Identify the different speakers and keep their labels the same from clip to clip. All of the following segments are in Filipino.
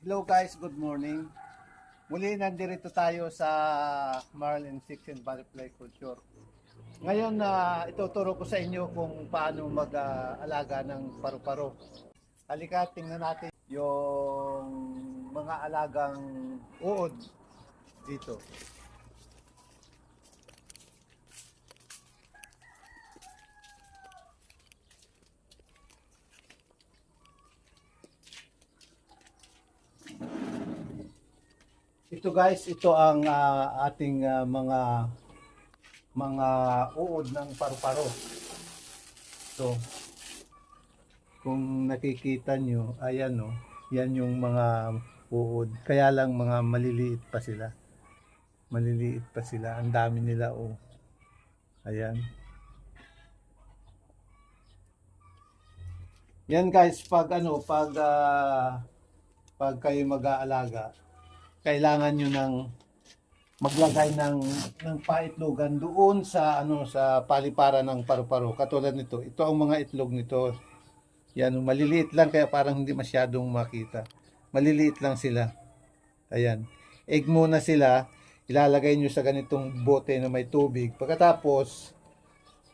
Speaker 1: Hello guys, good morning. Muli nandito tayo sa Marlin Section Butterfly Culture. Ngayon na ituturo ko sa inyo kung paano mag-alaga ng paru-paro. Halika, tingnan natin yung mga alagang uod dito. Ito guys, ito ang ah, ating ah, mga mga uod ng paru-paro. So, kung nakikita nyo, ayan no, yan yung mga uod. Kaya lang mga maliliit pa sila. Maliliit pa sila. Ang dami nila oh. Ayan. Yan guys, pag ano, pag ah, pag kayo mag-aalaga, kailangan nyo ng maglagay ng ng paitlogan doon sa ano sa paliparan ng paru-paro. Katulad nito, ito ang mga itlog nito. Yan, maliliit lang kaya parang hindi masyadong makita. Maliliit lang sila. Ayan. Egg muna sila, ilalagay nyo sa ganitong bote na may tubig. Pagkatapos,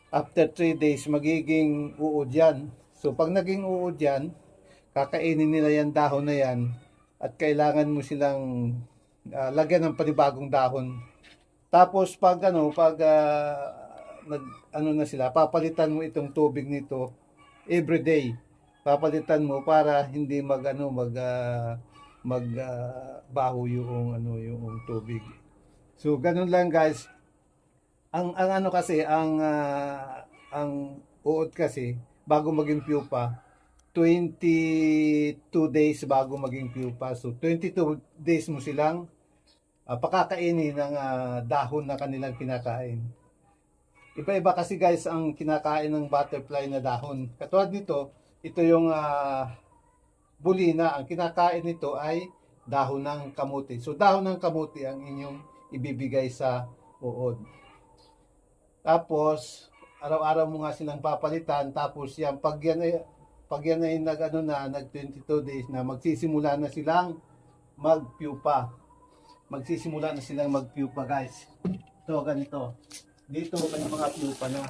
Speaker 1: after 3 days, magiging uod yan. So, pag naging uod yan, kakainin nila yan dahon na yan at kailangan mo silang ah, lagyan ng panibagong dahon. Tapos pag ano, pag ah, nag ano na sila, papalitan mo itong tubig nito every day. Papalitan mo para hindi mag ano mag ah, mag ah, baho yung ano yung tubig. So ganun lang guys. Ang ang ano kasi ang ah, ang uod kasi bago maging pupa 22 days bago maging pupa. So 22 days mo silang ah, pakakainin ng ah, dahon na kanilang kinakain. Iba-iba kasi guys ang kinakain ng butterfly na dahon. Katulad nito, ito yung ah, bulina. Ang kinakain nito ay dahon ng kamuti. So dahon ng kamuti ang inyong ibibigay sa uod. Tapos araw-araw mo nga silang papalitan tapos yan pag yan ay pag yan ay nag ano na nag 22 days na magsisimula na silang magpupa. Magsisimula na silang magpupa guys. Ito ganito. Dito may mga pupa na.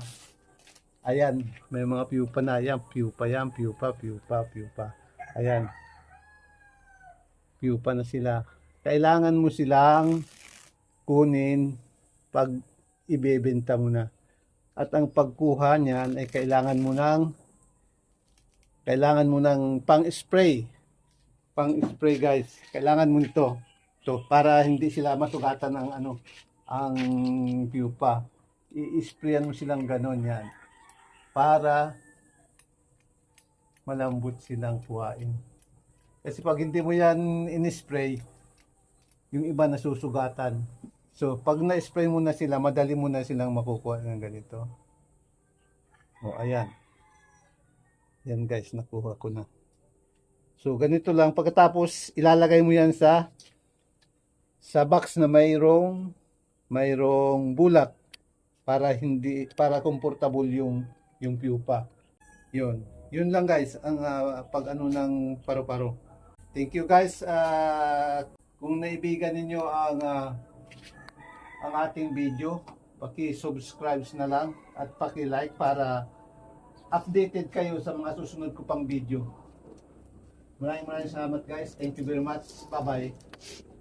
Speaker 1: Ayan, may mga pupa na. Ayan, pupa yan, pupa, pupa, pupa. Ayan. Pupa na sila. Kailangan mo silang kunin pag ibebenta mo na. At ang pagkuha niyan ay kailangan mo ng kailangan mo ng pang-spray. Pang-spray guys. Kailangan mo nito. To para hindi sila masugatan ng ano ang pupa. I-sprayan mo silang ganon yan. Para malambot silang kuhain. Kasi pag hindi mo yan in-spray, yung iba nasusugatan. So, pag na-spray mo na sila, madali mo na silang makukuha ng ganito. O, ayan. Yan guys, nakuha ko na. So, ganito lang. Pagkatapos, ilalagay mo yan sa sa box na mayroong mayroong bulak para hindi para comfortable yung yung pupa. Yun. Yun lang guys ang ah, pag ng paru-paro. Thank you guys. Ah, kung naibigan ninyo ang ah, ang ating video, paki-subscribe na lang at paki-like para updated kayo sa mga susunod ko pang video. Maraming maraming salamat guys. Thank you very much. Bye-bye.